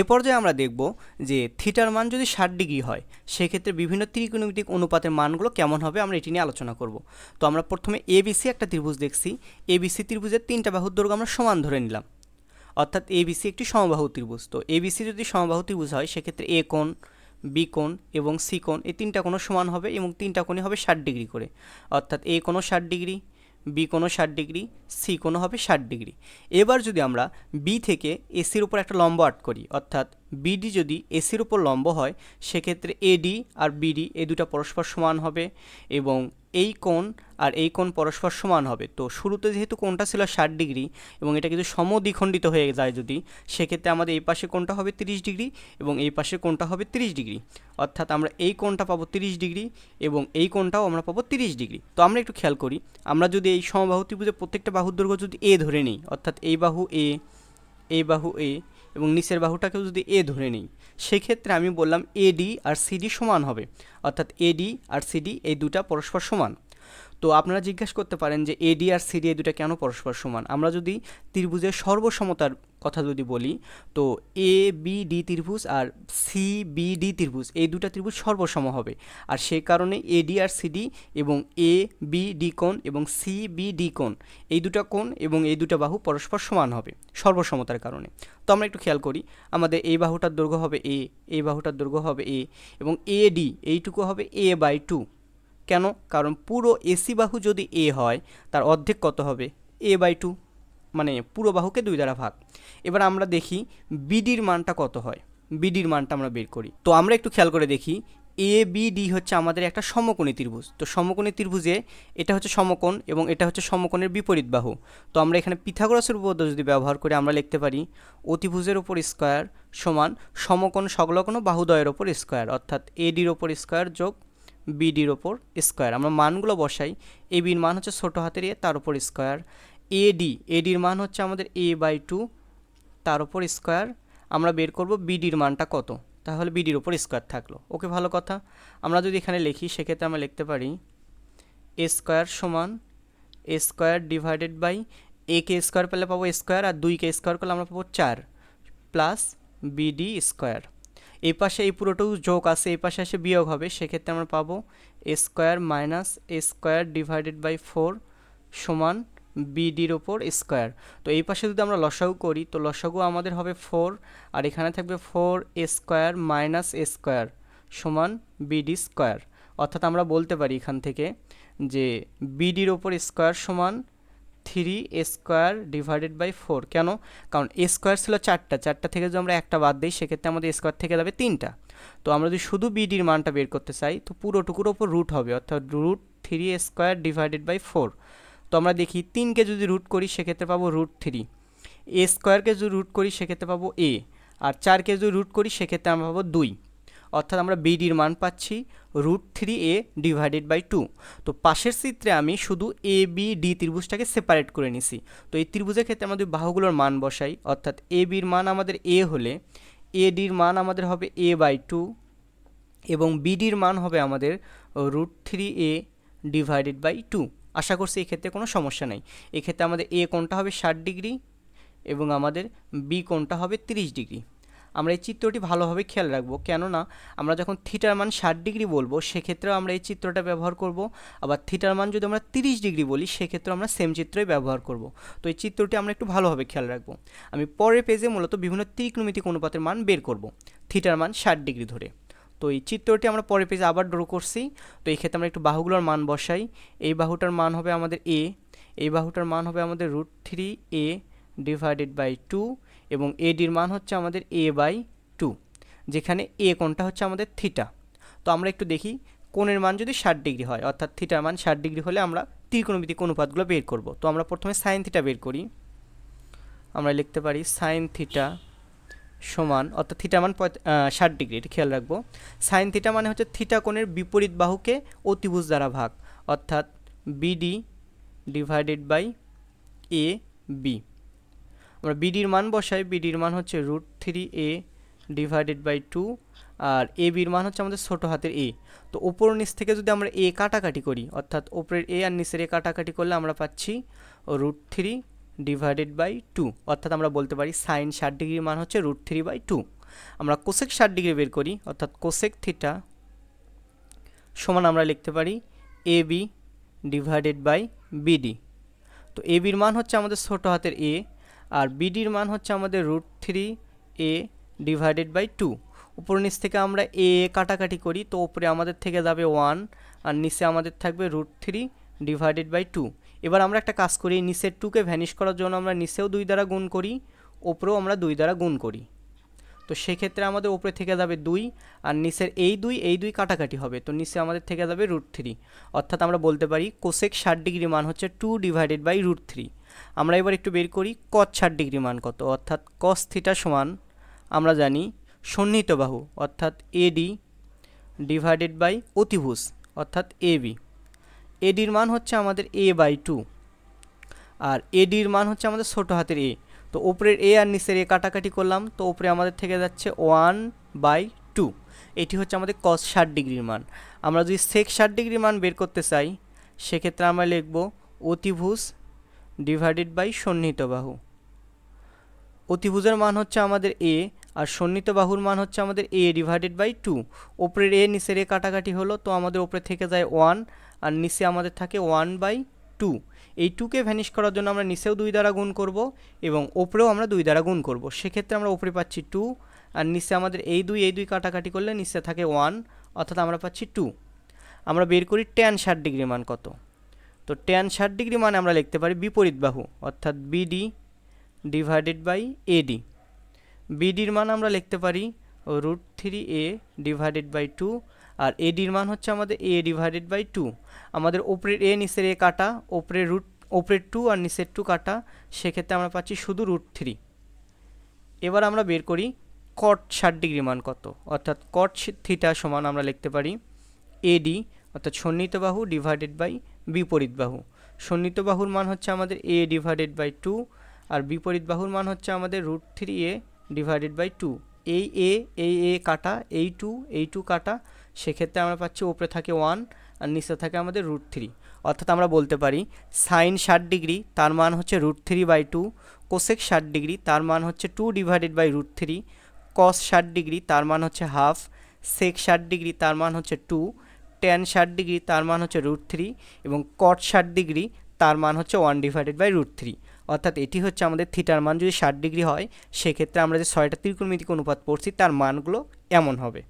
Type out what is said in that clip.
এ পর্যায়ে আমরা দেখব যে থিটার মান যদি ষাট ডিগ্রি হয়, সেক্ষেত্রে বিভিন্ন ত্রিকোণমিতিক অনুপাতের মানগুলো কেমন হবে আমরা এটি নিয়ে আলোচনা করব। তো আমরা প্রথমে এবিসি একটা ত্রিভুজ দেখছি। এবিসি ত্রিভুজের তিনটা বাহুর দৈর্ঘ্য আমরা সমান ধরে নিলাম। অর্থাৎ এবিসি একটি সমবাহু ত্রিভুজ। তো এবিসি যদি সমবাহু ত্রিভুজ হয়, সেক্ষেত্রে এ কোণ বি কোণ এবং সি কোণ এই তিনটা কোণও সমান হবে এবং তিনটা কোণই হবে ষাট ডিগ্রি করে। অর্থাৎ এ কোণও ষাট ডিগ্রি বি কোনো ষাট ডিগ্রি সি কোনো হবে ষাট ডিগ্রি। এবার যদি আমরা বি থেকে এসির উপর একটা লম্ব আট করি, অর্থাৎ বিডি যদি এসির উপর লম্ব হয়, সেক্ষেত্রে এডি আর বিডি এ দুটা পরস্পর সমান হবে এবং এই কোণ আর এই কোণ পরস্পর সমান হবে। তো শুরুতে যেহেতু কোণটা ছিল ষাট ডিগ্রি এবং এটা কিন্তু সমদ্বিখণ্ডিত হয়ে যায় যদি, সেক্ষেত্রে আমাদের এই পাশে কোণটা হবে তিরিশ ডিগ্রি এবং এই পাশে কোণটা হবে তিরিশ ডিগ্রি। অর্থাৎ আমরা এই কোণটা পাবো তিরিশ ডিগ্রি এবং এই কোণটাও আমরা পাবো তিরিশ ডিগ্রি। তো আমরা একটু খেয়াল করি, আমরা যদি এই সমবাহু ত্রিভুজের প্রত্যেকটা বাহুর দৈর্ঘ্য যদি এ ধরে নিই, অর্থাৎ এই বাহু এ এই বাহু এ এবং নিচের বাহুটাকেও যদি এ ধরে নিই, সেক্ষেত্রে আমি বললাম এডি আর সিডি সমান হবে। অর্থাৎ এডি আর সিডি এই দুটা পরস্পর সমান। তো আপনারা জিজ্ঞাসা করতে পারেন যে এডি আর সিডি এই দুটা কেন পরস্পর সমান? আমরা যদি ত্রিভুজের সর্বসমতার কথা যদি বলি, তো এ বি ডি ত্রিভুজ আর সি বি ডি ত্রিভুজ, এই দুটা ত্রিভুজ সর্বসম হবে। আর সেই কারণে এডি আর সিডি এবং এ বি ডি কোণ এবং সি বি ডি কোণ, এই দুটা কোণ এবং এই দুটা বাহু পরস্পর সমান হবে, সর্বসমতার কারণে। তো আমরা একটু খেয়াল করি, আমাদের এই বাহুটার দৈর্ঘ্য হবে এ এই বাহুটার দৈর্ঘ্য হবে এ এবং এ ডি এইটুকু হবে এ বাই টু। কেন? কারণ পুরো এসি বাহু যদি এ হয়, তার অর্ধেক কত হবে? A by two. মানে পুরো বাহুকে দুই দ্বারা ভাগ। এবার আমরা দেখি বিডির মানটা কত হয়। বিডির মানটা আমরা বের করি। তো আমরা একটু খেয়াল করে দেখি এ বি ডি হচ্ছে আমাদের একটা সমকোণী ত্রিভুজ। তো সমকোণী ত্রিভুজে এটা হচ্ছে সমকোণ এবং এটা হচ্ছে সমকোণের বিপরীত বাহু। তো আমরা এখানে পিথাগোরাসের উপপাদ্য যদি ব্যবহার করে আমরা লিখতে পারি, অতিভুজের ওপর স্কোয়ার সমান সমকোণ সংলগ্ন বাহুদয়ের ওপর স্কোয়ার অর্থাৎ এডির ওপর স্কোয়ার যোগ বিডির ওপর স্কোয়ার আমরা মানগুলো বসাই। এ বির মান হচ্ছে ছোটো হাতের এ, তার উপর স্কোয়ার এডি এডির মান হচ্ছে আমাদের এ বাই টু তার উপর স্কোয়ার আমরা বের করব বিডির মানটা কত? তাহলে বিডির ওপর স্কোয়ার থাকল। ওকে, ভালো কথা। আমরা যদি এখানে লিখি, সেক্ষেত্রে আমরা লিখতে পারি এ স্কোয়ার সমান a square divided by a K square পেলে পাবো স্কোয়ার আর দুই কে স্কোয়ার করলে আমরা পাবো চার প্লাস বিডি স্কোয়ার এই পাশে এই পুরোটুকু যোগ আছে, এই পাশে এসে বিয়োগ হবে, সেক্ষেত্রে আমরা পাবো a square minus a square divided by four সমান বিডির ওপর স্কোয়ার। তো এই পাশে যদি আমরা লসাগু করি, তো লসাগু আমাদের হবে ফোর, আর এখানে থাকবে four a square minus a square সমান বিডি স্কোয়ার। অর্থাৎ আমরা বলতে পারি এখান থেকে যে বিডির ওপর স্কোয়ার সমান three a square divided by four. কেন? কারণ এ স্কোয়ার ছিল চারটা চারটা থেকে যদি আমরা একটা বাদ দিই, সেক্ষেত্রে আমাদের স্কোয়ার থেকে যাবে তিনটা। তো আমরা যদি শুধু বিডির মানটা বের করতে চাই, তো পুরোটুকুর ওপর রুট হবে, অর্থাৎ root three square divided by four. তো আমরা দেখি তিনকে যদি রুট করি, সেক্ষেত্রে পাবো রুট থ্রি এ স্কোয়ারকে যদি রুট করি, সেক্ষেত্রে পাবো এ আর চারকে যদি রুট করি, সেক্ষেত্রে আমরা পাবো দুই। অর্থাৎ আমরা বিডির মান পাচ্ছি root three a divided by two তো পাশের চিত্রে আমি শুধু এ বি ডি ত্রিভুজটাকে সেপারেট করে নিছি। তো এই ত্রিভুজের ক্ষেত্রে আমাদের বাহুগুলোর মান বসাই, অর্থাৎ এ বির মান আমাদের এ হলে এ ডির মান আমাদের হবে এ বাই টু এবং বিডির মান হবে আমাদের root three a divided by two আশা করছি এক্ষেত্রে কোনো সমস্যা নেই। এক্ষেত্রে আমাদের এ কোণটা হবে ষাট ডিগ্রি এবং আমাদের বি কোণটা হবে তিরিশ ডিগ্রি। আমরা এই চিত্রটি ভালোভাবে খেয়াল রাখব। কেননা আমরা যখন থিটার মান ষাট ডিগ্রি বলব, সেক্ষেত্রেও আমরা এই চিত্রটা ব্যবহার করব। আবার থিটার মান যদি আমরা তিরিশ ডিগ্রি বলি, সেক্ষেত্রেও আমরা সেম চিত্রই ব্যবহার করব। তো এই চিত্রটি আমরা একটু ভালোভাবে খেয়াল রাখব। আমি পরের পেজে মূলত বিভিন্ন ত্রিকোণমিতিক অনুপাতের মান বের করব। থিটার মান ষাট ডিগ্রি ধরে। তো এই চিত্রটি আমরা পরের পেজে আবার ড্র করছি। তো এই ক্ষেত্রে আমরা একটু বাহুগুলোর মান বসাই। এই বাহুটার মান হবে আমাদের এ এই বাহুটার মান হবে আমাদের root three a divided by two এবং এডির মান হচ্ছে আমাদের এ বাই টু যেখানে এ কোণটা হচ্ছে আমাদের থিটা তো আমরা একটু দেখি, কোণের মান যদি ষাট ডিগ্রি হয়, অর্থাৎ থিটার মান ষাট ডিগ্রি হলে আমরা ত্রিকোণমিতিক অনুপাতগুলো বের করব। তো আমরা প্রথমে সাইন থিটা বের করি। আমরা লিখতে পারি সাইন থিটা সমান, অর্থাৎ থিটা মান ষাট ডিগ্রি, এটা খেয়াল রাখব। সাইন থিটা মানে হচ্ছে থিটা কোণের বিপরীত বাহুকে অতিভুজ দ্বারা ভাগ, অর্থাৎ BD divided by A B আমরা বিডির মান বসাই বিডির মান হচ্ছে root three a divided by two R A বির মান হচ্ছে আমাদের ছোটো হাতের এ তো ওপর নিচ থেকে যদি আমরা এ কাটাকাটি করি, অর্থাৎ ওপরের এ আর নিচের এ কাটাকাটি করলে আমরা পাচ্ছি root three divided by two অর্থাৎ আমরা বলতে পারি সাইন ষাট ডিগ্রির মান হচ্ছে রুট থ্রি বাই টু আমরা কোসেক ষাট ডিগ্রি বের করি, অর্থাৎ কোসেক থিটা সমান আমরা লিখতে পারি A B divided by BD তো এ বির মান হচ্ছে আমাদের ছোটো হাতের এ আর বিডির মান হচ্ছে আমাদের root three a divided by two উপর নিচ থেকে আমরা এ কাটাকাটি করি, তো উপরে আমাদের থেকে যাবে ওয়ান আর নিচে আমাদের থাকবে root three divided by two এবার আমরা একটা কাজ করি, নিচের টুকে ভ্যানিশ করার জন্য আমরা নিচেও দুই দ্বারা গুণ করি, ওপরেও আমরা দুই দ্বারা গুণ করি। তো সেক্ষেত্রে আমাদের ওপরে থেকে যাবে দুই, আর নিচের এই দুই এই দুই কাটাকাটি হবে। তো নিচে আমাদের থেকে যাবে রুট থ্রি অর্থাৎ আমরা বলতে পারি কোসেক ষাট ডিগ্রি মান হচ্ছে two divided by root three আমরা এবার একটু বের করি কস ষাট ডিগ্রি মান কত? অর্থাৎ কস থিটা সমান আমরা জানি সন্নিহিত বাহু, অর্থাৎ এডি ডিভাইডেড বাই অতিভুজ, অর্থাৎ এবি এডির মান হচ্ছে আমাদের এ বাই টু আর এডির মান হচ্ছে আমাদের ছোটো হাতের এ তো উপরের এ আর নিচের এ কাটাকাটি করলাম তো উপরে আমাদের থেকে যাচ্ছে ওয়ান বাই টু এটি হচ্ছে আমাদের কস ষাট ডিগ্রির মান। আমরা যদি সেক ষাট ডিগ্রির মান বের করতে চাই, সেক্ষেত্রে আমরা লিখব অতিভুজ ডিভাইডেড বাই সন্নিহিত বাহু। অতিভুজের মান হচ্ছে আমাদের এ আর সন্নিহিত বাহুর মান হচ্ছে আমাদের এ ডিভাইডেড বাই টু ওপরের এ নিচের এ কাটাকাটি হলো তো আমাদের ওপরে থেকে যায় ওয়ান আর নিচে আমাদের থাকে ওয়ান বাই টু। এই টুকে ভ্যানিশ করার জন্য আমরা নিচেও দুই দ্বারা গুণ করব এবং ওপরেও আমরা দুই দ্বারা গুণ করব। সেক্ষেত্রে আমরা ওপরে পাচ্ছি টু আর নিচে আমাদের এই দুই এই দুই কাটাকাটি করলে নিচে থাকে ওয়ান, অর্থাৎ আমরা পাচ্ছি টু। আমরা বের করি ট্যান ষাট ডিগ্রি মান কত? তো ট্যান ষাট ডিগ্রি মানে আমরা লিখতে পারি বিপরীত বাহু, অর্থাৎ বিডি ডিভাইডেড বাই এডি বিডির মান আমরা লিখতে পারি root three a divided by two আর এডির মান হচ্ছে আমাদের এ ডিভাইডেড বাই টু আমাদের ওপরের এ নিচের এ কাটা ওপরের রুট ওপরের টু আর নিচের টু কাটা, সেক্ষেত্রে আমরা পাচ্ছি শুধু রুট থ্রি এবার আমরা বের করি কট ষাট ডিগ্রি মান কত? অর্থাৎ কট থিটা সমান আমরা লিখতে পারি এডি অর্থাৎ সন্নিহিত বাহু ডিভাইডেড বাই বিপরীত বাহু। সন্নিহিত বাহুর মান হচ্ছে আমাদের এ ডিভাইডেড বাই টু আর বিপরীত বাহুর মান হচ্ছে আমাদের root three a divided by two এই এ এই এ কাটা, এই টু এই টু কাটা সেক্ষেত্রে আমরা পাচ্ছি ওপরে থাকে ওয়ান আর নিচে থাকে আমাদের রুট থ্রি অর্থাৎ আমরা বলতে পারি সাইন ষাট ডিগ্রি, তার মান হচ্ছে root three by two cosec ষাট ডিগ্রি, তার মান হচ্ছে two divided by root three cos ষাট ডিগ্রি, তার মান হচ্ছে হাফ সেক ষাট ডিগ্রি, তার মান হচ্ছে টু ট্যান ষাট ডিগ্রি, তার মান হচ্ছে রুট থ্রি এবং কট ষাট ডিগ্রি, তার মান হচ্ছে one divided by root three অর্থাৎ এটি হচ্ছে আমাদের থিটার মান। যদি ষাট ডিগ্রি হয়, সেক্ষেত্রে আমরা যে ছয়টা ত্রিকোণমিতিক অনুপাত পড়ছি, তার মানগুলো এমন হবে।